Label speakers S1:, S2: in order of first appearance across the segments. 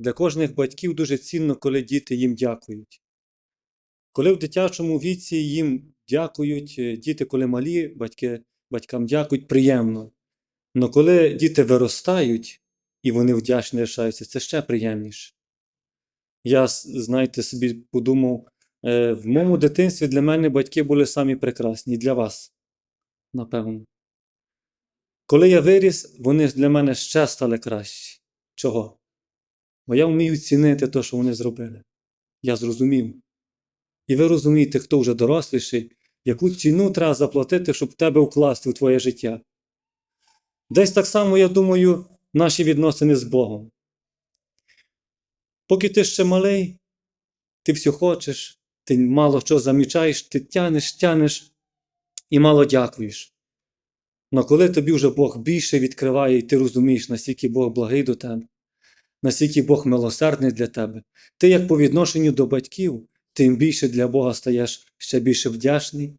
S1: Для кожних батьків дуже цінно, коли діти їм дякують. Коли в дитячому віці їм дякують, е, діти, коли малі, батьки, батькам дякують, приємно. Але коли діти виростають і вони вдячні лишаються, це ще приємніше. Я, знаєте, собі подумав, е, в моєму дитинстві для мене батьки були самі прекрасні, для вас, напевно. Коли я виріс, вони для мене ще стали кращі. Чого? Бо я вмію цінити те, що вони зробили. Я зрозумів. І ви розумієте, хто вже доросліший, яку ціну треба заплатити, щоб тебе вкласти в твоє життя. Десь так само, я думаю, наші відносини з Богом. Поки ти ще малий, ти все хочеш, ти мало що замічаєш, ти тянеш, тянеш і мало дякуєш. Но коли тобі вже Бог більше відкриває, і ти розумієш, наскільки Бог благий до тебе, наскільки Бог милосердний для тебе, ти як по відношенню до батьків, тим більше для Бога стаєш ще більше вдячний.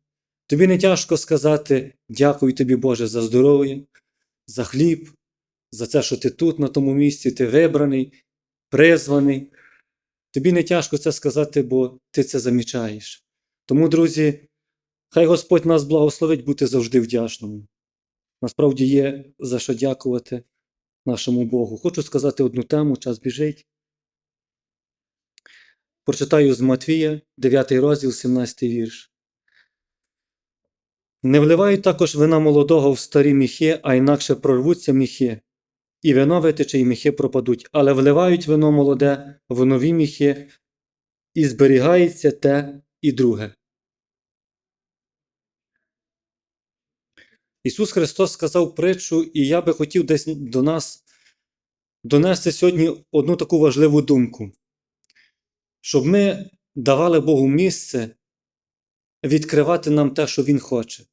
S1: Тобі не тяжко сказати дякую тобі, Боже, за здоров'я, за хліб, за те, що ти тут, на тому місці, ти вибраний, призваний. Тобі не тяжко це сказати, бо ти це замічаєш. Тому, друзі, хай Господь нас благословить бути завжди вдячними. Насправді є за що дякувати нашому Богу. Хочу сказати одну тему, час біжить. Прочитаю з Матвія, 9 розділ, 17 вірш. Не вливають також вина молодого в старі міхи, а інакше прорвуться міхи, і вино витече, і міхи пропадуть, але вливають вино молоде в нові міхи, і зберігається те і друге. Ісус Христос сказав притчу, і я би хотів десь до нас донести сьогодні одну таку важливу думку, щоб ми давали Богу місце відкривати нам те, що Він хоче.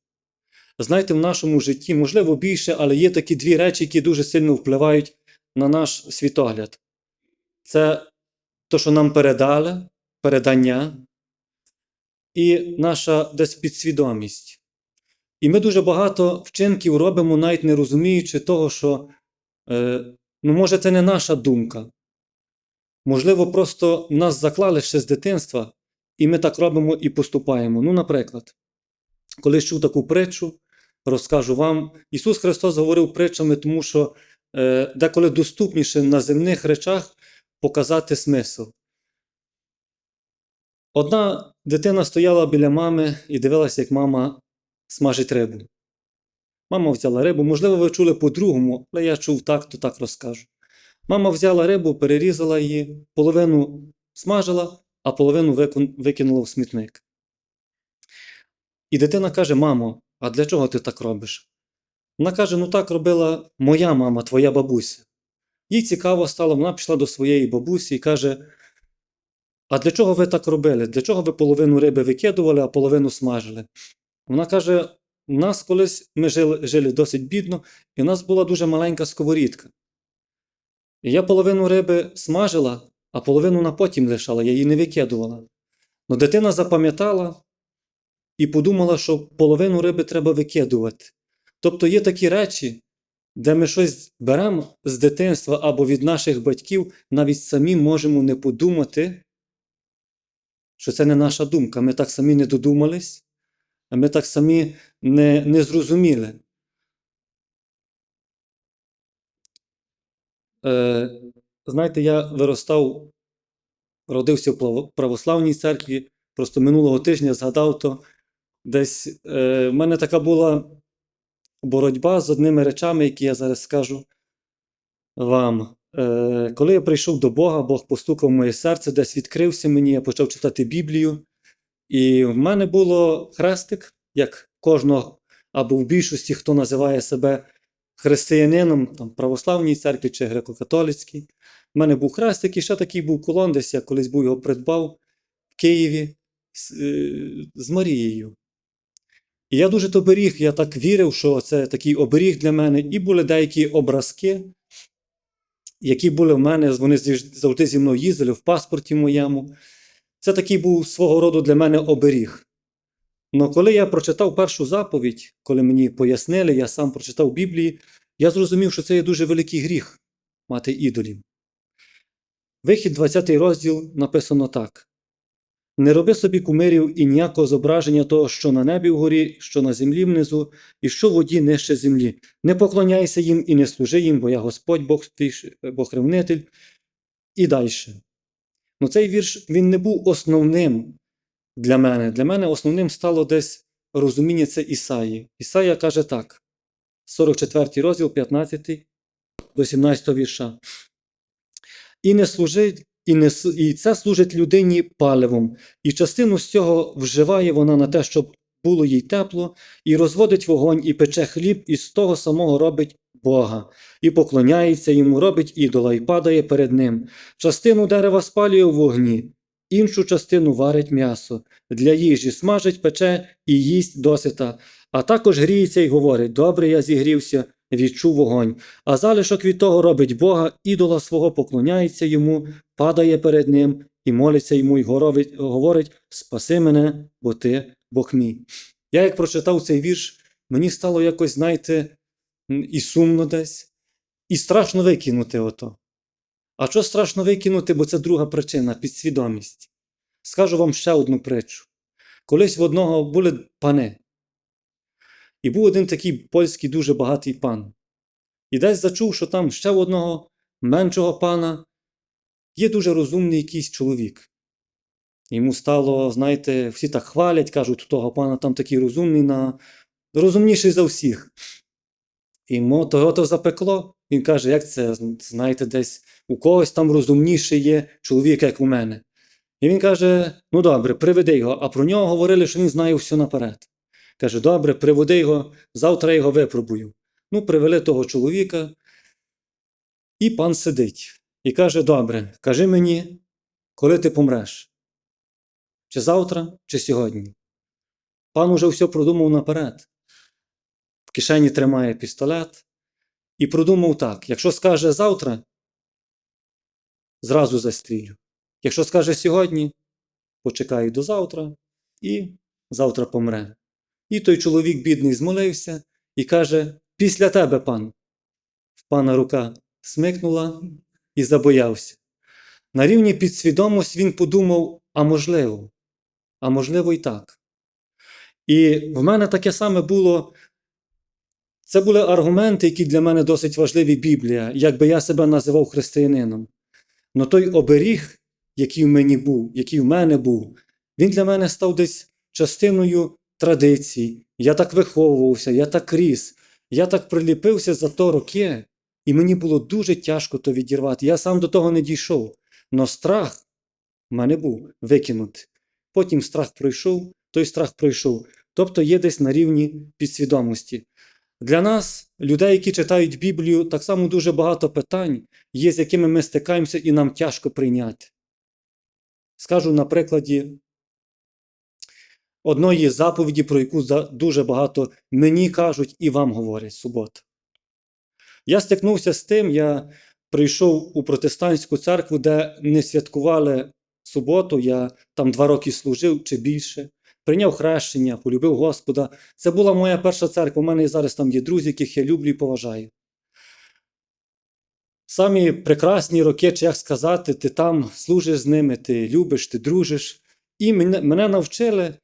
S1: Знаєте, в нашому житті, можливо, більше, але є такі дві речі, які дуже сильно впливають на наш світогляд. Це те, що нам передали, передання, і наша десь підсвідомість. І ми дуже багато вчинків робимо, навіть не розуміючи того, що, е, ну, може, це не наша думка. Можливо, просто нас заклали ще з дитинства, і ми так робимо і поступаємо. Ну, наприклад, коли чув таку притчу, розкажу вам. Ісус Христос говорив притчами, тому що е, деколи доступніше на земних речах показати смисл. Одна дитина стояла біля мами і дивилася, як мама смажить рибу. Мама взяла рибу, можливо, ви чули по-другому, але я чув так, то так розкажу. Мама взяла рибу, перерізала її, половину смажила, а половину викинула в смітник. І дитина каже: Мамо, а для чого ти так робиш? Вона каже: Ну так робила моя мама, твоя бабуся. Їй цікаво стало, вона пішла до своєї бабусі і каже: А для чого ви так робили? Для чого ви половину риби викидували, а половину смажили? Вона каже: у нас колись ми жили, жили досить бідно, і в нас була дуже маленька сковорідка. І я половину риби смажила, а половину на потім лишала, я її не викидувала. Но дитина запам'ятала і подумала, що половину риби треба викидувати. Тобто є такі речі, де ми щось беремо з дитинства або від наших батьків, навіть самі можемо не подумати, що це не наша думка. Ми так самі не додумались, а ми так самі не, не зрозуміли. Е, знаєте, я виростав, родився в православній церкві, просто минулого тижня згадав то. Десь е, в мене така була боротьба з одними речами, які я зараз скажу вам. Е, коли я прийшов до Бога, Бог постукав в моє серце, десь відкрився мені, я почав читати Біблію. І в мене було хрестик, як кожного, або в більшості, хто називає себе християнином, там, православній церкві чи греко-католицькій. У мене був хрестик, і ще такий був колон, десь я колись був його придбав в Києві з, е, з Марією. І я дуже то беріг, я так вірив, що це такий оберіг для мене. І були деякі образки, які були в мене, вони завжди зі мною їздили в паспорті моєму. Це такий був свого роду для мене оберіг. Но коли я прочитав першу заповідь, коли мені пояснили, я сам прочитав Біблії, я зрозумів, що це є дуже великий гріх мати ідолів. Вихід 20 розділ написано так: Не роби собі кумирів і ніякого зображення того, що на небі вгорі, що на землі внизу, і що в воді нижче землі. Не поклоняйся їм і не служи їм, бо я Господь Бог Бог ревнитель. І далі. Ну, цей вірш він не був основним для мене. Для мене основним стало десь розуміння це Ісаї. Ісая каже так: 44 розділ, 15 до 17 вірша. І не служить, і, не, і це служить людині паливом, і частину з цього вживає вона на те, щоб було їй тепло, і розводить вогонь, і пече хліб, і з того самого робить Бога, і поклоняється йому, робить ідола, і падає перед ним. Частину дерева спалює в вогні, іншу частину варить м'ясо, для їжі смажить, пече і їсть досита. А також гріється і говорить: Добре, я зігрівся, відчув вогонь. А залишок від того робить Бога, ідола свого поклоняється йому, падає перед ним і молиться йому, і говорить: Спаси мене, бо ти Бог мій. Я як прочитав цей вірш, мені стало якось, знаєте, і сумно десь, і страшно викинути ото. А що страшно викинути, бо це друга причина підсвідомість. Скажу вам ще одну притчу. Колись в одного були пани. І був один такий польський дуже багатий пан. І десь зачув, що там ще в одного меншого пана є дуже розумний якийсь чоловік. Йому стало, знаєте, всі так хвалять, кажуть, у того пана там такий розумний, на... розумніший за всіх. І йому того то запекло. Він каже, як це, знаєте, десь у когось там розумніший є чоловік, як у мене. І він каже: ну добре, приведи його, а про нього говорили, що він знає все наперед. Каже, добре, приведи його, завтра його випробую. Ну, привели того чоловіка, і пан сидить. І каже: Добре, кажи мені, коли ти помреш? Чи завтра, чи сьогодні? Пан уже все продумав наперед. В кишені тримає пістолет і продумав так: якщо скаже завтра, зразу застрілю. Якщо скаже сьогодні, почекаю до завтра і завтра помре. І той чоловік бідний змолився і каже: Після тебе, пан. В пана рука смикнула і забоявся. На рівні підсвідомості він подумав: а можливо, а можливо, і так. І в мене таке саме було. Це були аргументи, які для мене досить важливі Біблія, якби я себе називав християнином. Но той оберіг, який в мені був, який в мене був, він для мене став десь частиною традицій. Я так виховувався, я так ріс, я так приліпився за то роки, і мені було дуже тяжко то відірвати. Я сам до того не дійшов. Но страх в мене був викинути. Потім страх пройшов, той страх пройшов. Тобто є десь на рівні підсвідомості. Для нас, людей, які читають Біблію, так само дуже багато питань є, з якими ми стикаємося, і нам тяжко прийняти. Скажу на прикладі одної заповіді, про яку дуже багато мені кажуть і вам говорять субота. Я стикнувся з тим, я прийшов у протестантську церкву, де не святкували суботу, я там два роки служив чи більше, прийняв хрещення, полюбив Господа. Це була моя перша церква. У мене і зараз там є друзі, яких я люблю і поважаю. Самі прекрасні роки, чи як сказати, ти там служиш з ними, ти любиш, ти дружиш. І мене, мене навчили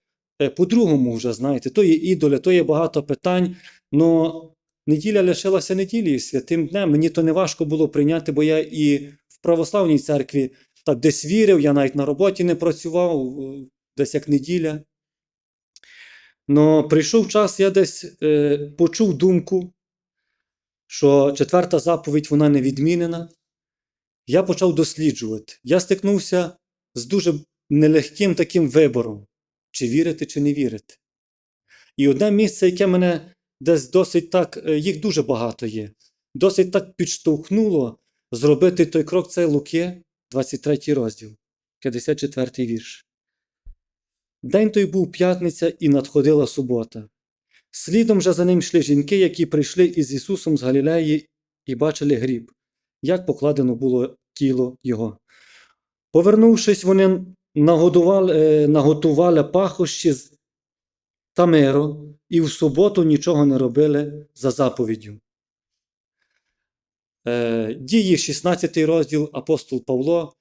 S1: е, по-другому вже, знаєте, то є ідоля, то є багато питань. Но неділя лишилася неділею, святим днем. Мені то не важко було прийняти, бо я і в православній церкві так десь вірив, я навіть на роботі не працював, десь як неділя. Но прийшов час, я десь е, почув думку, що четверта заповідь вона не відмінена. Я почав досліджувати. Я стикнувся з дуже нелегким таким вибором, чи вірити, чи не вірити. І одне місце, яке мене десь досить так, е, їх дуже багато є, досить так підштовхнуло зробити той крок, це Луки, 23 розділ, 54 вірш. День той був п'ятниця і надходила субота. Слідом же за ним йшли жінки, які прийшли із Ісусом з Галілеї і бачили гріб, як покладено було тіло Його. Повернувшись, вони нагодували, е, наготували пахощі з тамиру і в суботу нічого не робили за заповіддю. Е, Дії, 16 розділ, апостол Павло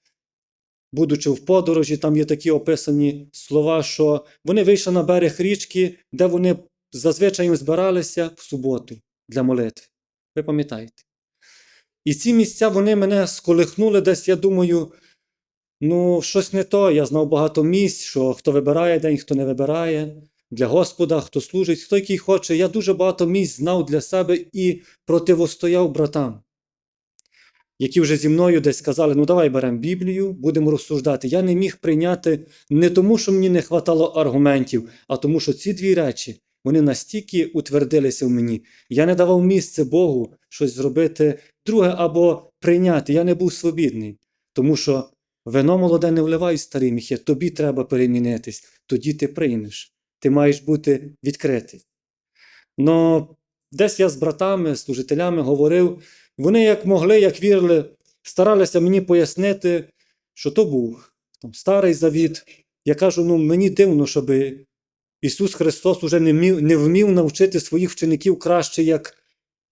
S1: будучи в подорожі, там є такі описані слова, що вони вийшли на берег річки, де вони зазвичай збиралися в суботу для молитви. Ви пам'ятаєте? І ці місця вони мене сколихнули десь, я думаю, ну, щось не то. Я знав багато місць, що хто вибирає день, хто не вибирає, для Господа, хто служить, хто який хоче. Я дуже багато місць знав для себе і противостояв братам, які вже зі мною десь сказали: ну давай беремо Біблію, будемо розсуждати. Я не міг прийняти не тому, що мені не хватало аргументів, а тому, що ці дві речі вони настільки утвердилися в мені. Я не давав місце Богу щось зробити друге або прийняти. Я не був свобідний, тому що вино молоде не вливай старий міхи, тобі треба перемінитись, тоді ти приймеш. Ти маєш бути відкритий. Но десь я з братами, служителями говорив, вони як могли, як вірили, старалися мені пояснити, що то був там, старий завіт. Я кажу, ну мені дивно, щоб Ісус Христос уже не вмів, не вмів навчити своїх вчеників краще, як,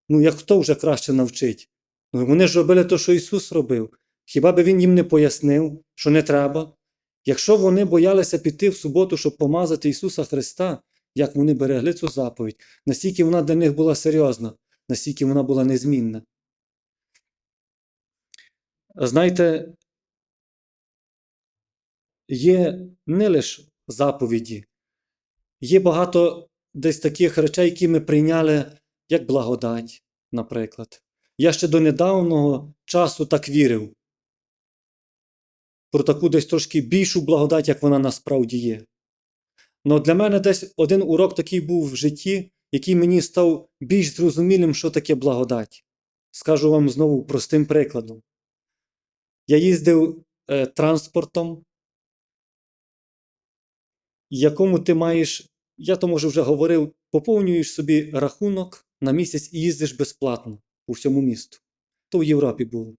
S1: ну, як хто вже краще навчить. Ну, вони ж робили те, що Ісус робив. Хіба би Він їм не пояснив, що не треба? Якщо вони боялися піти в суботу, щоб помазати Ісуса Христа, як вони берегли цю заповідь, настільки вона для них була серйозна, настільки вона була незмінна. Знаєте, є не лише заповіді, є багато десь таких речей, які ми прийняли як благодать, наприклад. Я ще до недавнього часу так вірив. Про таку десь трошки більшу благодать, як вона насправді є. Но для мене десь один урок такий був в житті, який мені став більш зрозумілим, що таке благодать. Скажу вам знову простим прикладом. Я їздив е, транспортом, якому ти маєш, я то може вже говорив, поповнюєш собі рахунок на місяць і їздиш безплатно по всьому місту. То в Європі було.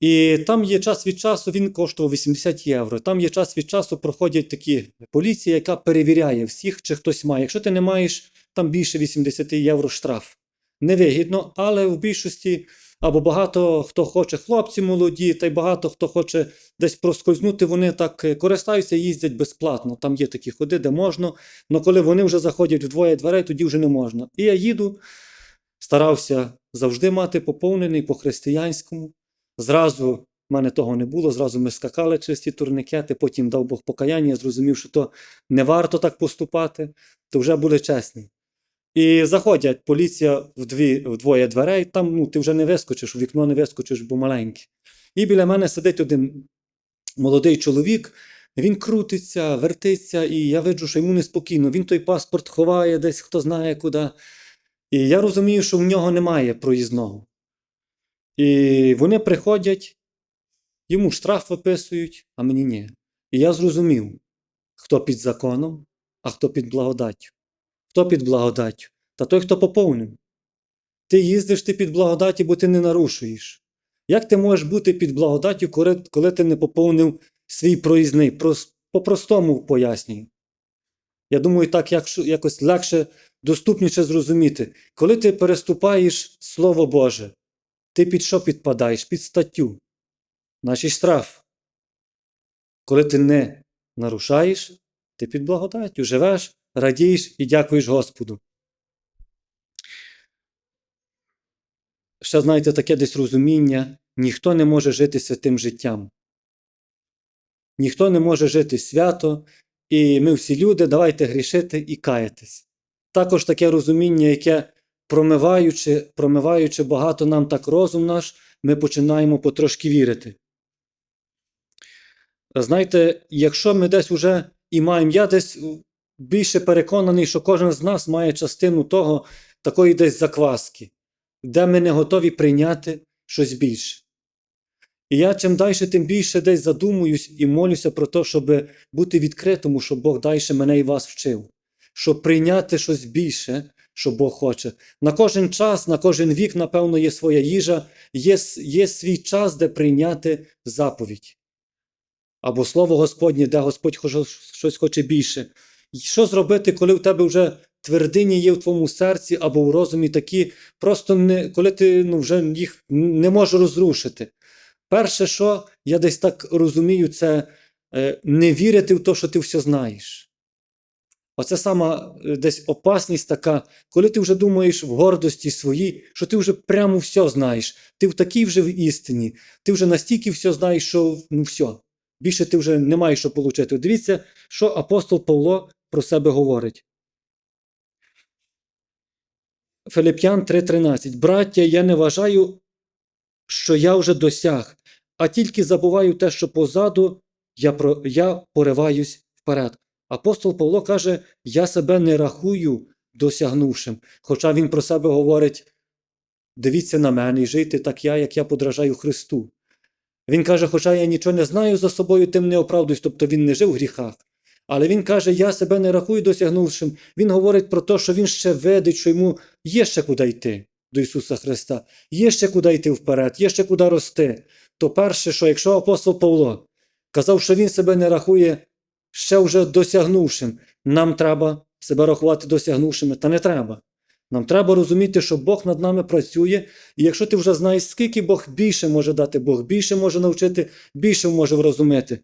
S1: І там є час від часу, він коштував 80 євро. Там є час від часу проходять такі поліція, яка перевіряє всіх, чи хтось має. Якщо ти не маєш, там більше 80 євро штраф. Невигідно, але в більшості або багато хто хоче, хлопці молоді, та й багато хто хоче десь проскользнути, вони так е, користаються, їздять безплатно. Там є такі ходи, де можна. Але коли вони вже заходять в двоє дверей, тоді вже не можна. І я їду, старався завжди мати поповнений по-християнському. Зразу в мене того не було, зразу ми скакали через ті турникети, потім дав Бог покаяння, я зрозумів, що то не варто так поступати, то вже були чесні. І заходять поліція в дві, двоє дверей, там ну, ти вже не вискочиш, у вікно не вискочиш, бо маленьке. І біля мене сидить один молодий чоловік, він крутиться, вертиться, і я виджу, що йому неспокійно. Він той паспорт ховає десь, хто знає куди. І я розумію, що в нього немає проїзного. І вони приходять, йому штраф виписують, а мені ні. І я зрозумів, хто під законом, а хто під благодаттю. Хто під благодаттю? Та той, хто поповнив. Ти їздиш ти під благодаті, бо ти не нарушуєш. Як ти можеш бути під благодаттю, коли ти не поповнив свій проїзний? По-простому пояснюю. Я думаю, так якось легше, доступніше зрозуміти. Коли ти переступаєш Слово Боже, ти під що підпадаєш? Під статтю. Значить штраф. Коли ти не нарушаєш, ти під благодаттю живеш, радієш і дякуєш Господу. Ще знаєте, таке десь розуміння, ніхто не може жити святим життям. Ніхто не може жити свято, і ми всі люди, давайте грішити і каятись. Також таке розуміння, яке промиваючи, промиваючи багато нам так розум наш, ми починаємо потрошки вірити. Знаєте, якщо ми десь уже і маємо, я десь більше переконаний, що кожен з нас має частину того, такої десь закваски, де ми не готові прийняти щось більше. І я чим далі, тим більше десь задумуюсь і молюся про те, щоб бути відкритому, щоб Бог далі мене і вас вчив, щоб прийняти щось більше, що Бог хоче. На кожен час, на кожен вік, напевно, є своя їжа, є, є свій час, де прийняти заповідь. Або слово Господнє, де Господь щось хоче більше. Що зробити, коли в тебе вже твердині є в твоєму серці або в розумі такі, просто не, коли ти ну, вже їх не можеш розрушити. перше, що я десь так розумію, це е, не вірити в те, що ти все знаєш. Оце сама е, десь опасність така, коли ти вже думаєш в гордості своїй, що ти вже прямо все знаєш. Ти в такій вже в істині, ти вже настільки все знаєш, що ну все. Більше ти вже не маєш що отримати. Дивіться, що апостол Павло про себе говорить. Филип'ян 3:13. Браття, я не вважаю, що я вже досяг, а тільки забуваю те, що позаду я, про, я пориваюсь вперед. Апостол Павло каже: Я себе не рахую досягнувшим. Хоча він про себе говорить: дивіться на мене і жийте так я, як я подражаю Христу. Він каже, хоча я нічого не знаю за собою, тим не оправдуюсь, тобто він не жив в гріхах. Але він каже, я себе не рахую досягнувшим. Він говорить про те, що він ще видить, що йому є ще куди йти до Ісуса Христа, є ще куди йти вперед, є ще куди рости. То перше, що якщо апостол Павло казав, що він себе не рахує ще вже досягнувшим, нам треба себе рахувати досягнувшими, та не треба. Нам треба розуміти, що Бог над нами працює, і якщо ти вже знаєш, скільки Бог більше може дати, Бог більше може навчити, більше може врозуміти.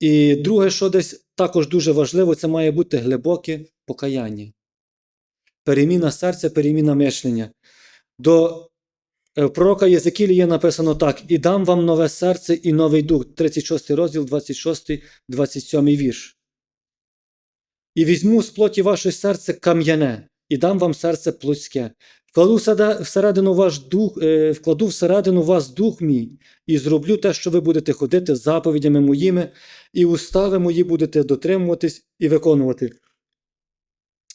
S1: І друге, що десь також дуже важливо, це має бути глибоке покаяння. Переміна серця, переміна мишлення. До е, пророка Єзекілії написано так: І дам вам нове серце і новий дух. 36 розділ, 26, 27 вірш. І візьму з плоті ваше серце кам'яне, і дам вам серце плотське. Вкладу всередину- ваш дух, е, вкладу всередину вас дух мій, і зроблю те, що ви будете ходити заповідями моїми, і устави мої будете дотримуватись і виконувати.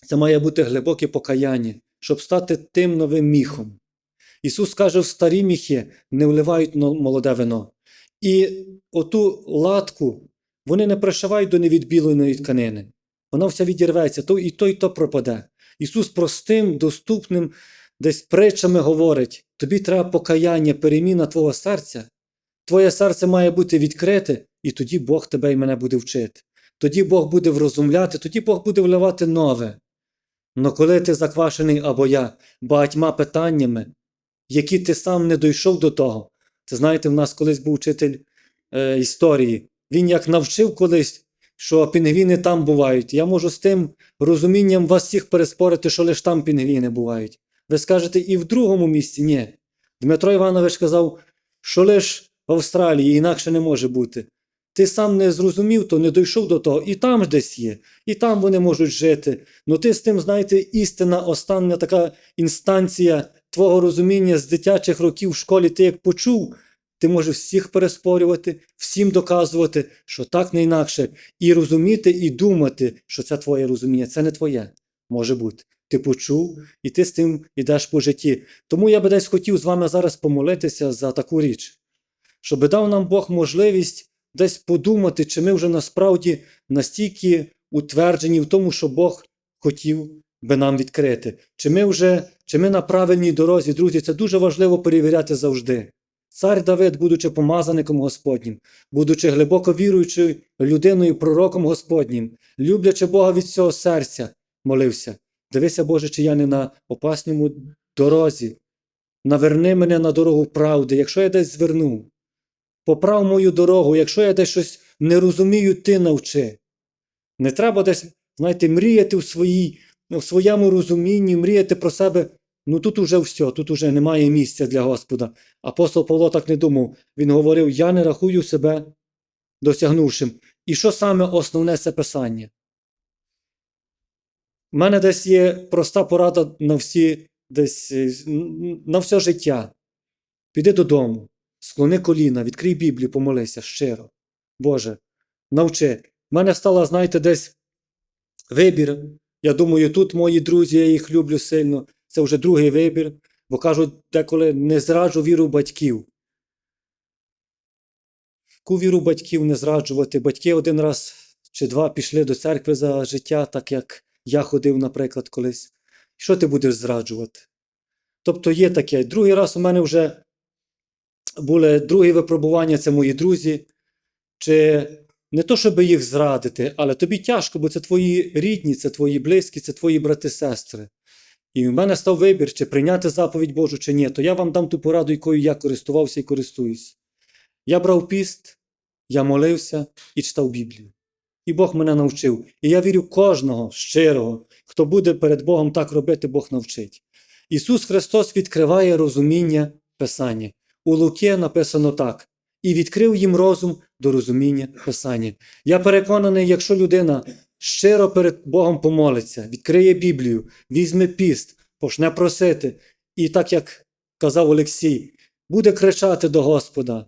S1: Це має бути глибоке покаяння, щоб стати тим новим міхом. Ісус каже, в старі міхи не вливають молоде вино. І оту латку вони не пришивають до невідбіленої тканини. Вона вся відірветься, то і то, і то пропаде. Ісус простим, доступним, десь притчами говорить: тобі треба покаяння, переміна твого серця. Твоє серце має бути відкрите, і тоді Бог тебе і мене буде вчити. Тоді Бог буде врозумляти, тоді Бог буде вливати нове. Но коли ти заквашений або я багатьма питаннями, які ти сам не дійшов до того. Це знаєте, в нас колись був вчитель е, історії. Він як навчив колись, що пінгвіни там бувають. Я можу з тим розумінням вас всіх переспорити, що лише там пінгвіни бувають. Ви скажете, і в другому місці ні. Дмитро Іванович казав, що лише в Австралії інакше не може бути. Ти сам не зрозумів, то не дійшов до того, і там десь є, і там вони можуть жити. Ну ти з тим, знаєте, істина, остання така інстанція твого розуміння з дитячих років в школі, ти як почув, ти можеш всіх переспорювати, всім доказувати, що так не інакше, і розуміти, і думати, що це твоє розуміння, це не твоє. Може бути. Ти почув, і ти з тим йдеш по житті. Тому я би десь хотів з вами зараз помолитися за таку річ, щоб дав нам Бог можливість десь подумати, чи ми вже насправді настільки утверджені в тому, що Бог хотів би нам відкрити. Чи ми вже чи ми на правильній дорозі, друзі, це дуже важливо перевіряти завжди. Цар Давид, будучи помазаником Господнім, будучи глибоко віруючою людиною, пророком Господнім, люблячи Бога від всього серця, молився. Дивися, Боже, чи я не на опасному дорозі. Наверни мене на дорогу правди, якщо я десь звернув. Поправ мою дорогу, якщо я десь щось не розумію, ти навчи. Не треба десь, знаєте, мріяти в, своїй, в своєму розумінні, мріяти про себе. Ну тут уже все, тут уже немає місця для Господа. Апостол Павло так не думав. Він говорив: Я не рахую себе досягнувшим. І що саме основне це писання? У мене десь є проста порада на всі, десь, е, на все життя. Піди додому, склони коліна, відкрий Біблію, помолися щиро. Боже, навчи. У мене стала, знаєте, десь вибір. Я думаю, тут мої друзі, я їх люблю сильно. Це вже другий вибір, бо кажуть, деколи не зраджу віру батьків. Яку віру батьків не зраджувати? Батьки один раз чи два пішли до церкви за життя, так як я ходив, наприклад, колись. Що ти будеш зраджувати? Тобто є таке. Другий раз у мене вже були другі випробування, це мої друзі. Чи не то, щоб їх зрадити, але тобі тяжко, бо це твої рідні, це твої близькі, це твої брати-сестри. і в мене став вибір, чи прийняти заповідь Божу, чи ні, то я вам дам ту пораду, якою я користувався і користуюсь. Я брав піст, я молився і читав Біблію. І Бог мене навчив. І я вірю кожного щирого, хто буде перед Богом так робити, Бог навчить. Ісус Христос відкриває розуміння Писання. У Луки написано так: і відкрив їм розум до розуміння Писання. Я переконаний, якщо людина щиро перед Богом помолиться, відкриє Біблію, візьме піст, почне просити, і так як казав Олексій, буде кричати до Господа,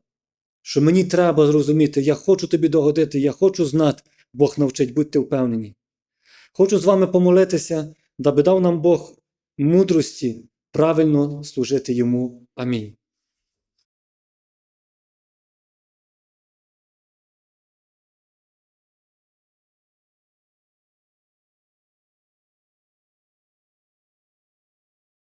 S1: що мені треба зрозуміти, я хочу тобі догодити, я хочу знати, Бог навчить, будьте впевнені. Хочу з вами помолитися, даби дав нам Бог мудрості правильно служити йому. Амінь.